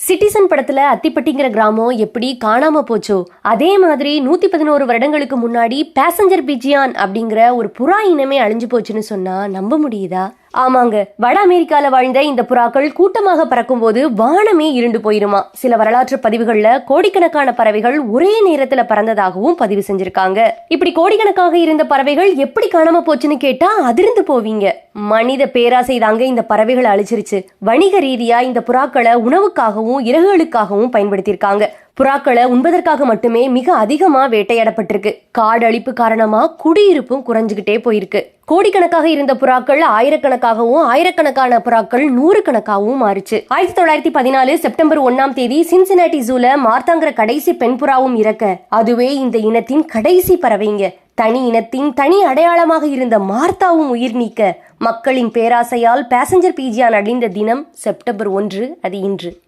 Citizen படத்துல அத்திப்பட்டிங்கிற கிராமம் எப்படி காணாம போச்சோ அதே மாதிரி நூத்தி பதினோரு வருடங்களுக்கு முன்னாடி பேசஞ்சர் பிஜியான் அப்படிங்கிற ஒரு புறா இனமே அழிஞ்சு போச்சுன்னு சொன்னா நம்ப முடியுதா? ஆமாங்க. வட அமெரிக்கால வாழ்ந்த இந்த புறாக்கள் கூட்டமாக பறக்கும் போது வானமே இருண்டு போயிருமா. சில வரலாற்று பதிவுகள்ல கோடிக்கணக்கான பறவைகள் ஒரே நேரத்துல பறந்ததாகவும் பதிவு செஞ்சிருக்காங்க. இப்படி கோடிக்கணக்காக இருந்த பறவைகள் எப்படி காணாம போச்சுன்னு கேட்டா அதிர்ந்து போவீங்க. மனித பேராசை தாங்க இந்த பறவைகளை அழிச்சிருச்சு. வணிக ரீதியா இந்த புறாக்களை உணவுக்காகவும் இறகுகளுக்காகவும் பயன்படுத்தியிருக்காங்க. புறாக்களை உண்பதற்காக மட்டுமே மிக அதிகமா வேட்டையாடப்பட்டிருக்கு. காடு அழிப்பு காரணமா குடியிருப்பும் குறைஞ்சுக்கிட்டே போயிருக்கு. கோடிக்கணக்காக இருந்த புறாக்கள் ஆயிரக்கணக்காகவும் ஆயிரக்கணக்கான புறாக்கள் நூறு கணக்காகவும் மாறுச்சு. ஆயிரத்தி தொள்ளாயிரத்தி பதினாலு செப்டம்பர் ஒன்னாம் தேதி சின்சினாட்டி ஜூல மார்த்தாங்கிற கடைசி பெண் புறாவும் இறக்க. அதுவே இந்த இனத்தின் கடைசி பறவைங்க. தனி இனத்தின் தனி அடையாளமாக இருந்த மார்த்தாவும் உயிர் நீக்க. மக்களின் பேராசையால் பேசஞ்சர் பீஜியான் அழிந்த தினம் செப்டம்பர் ஒன்று அது இன்று.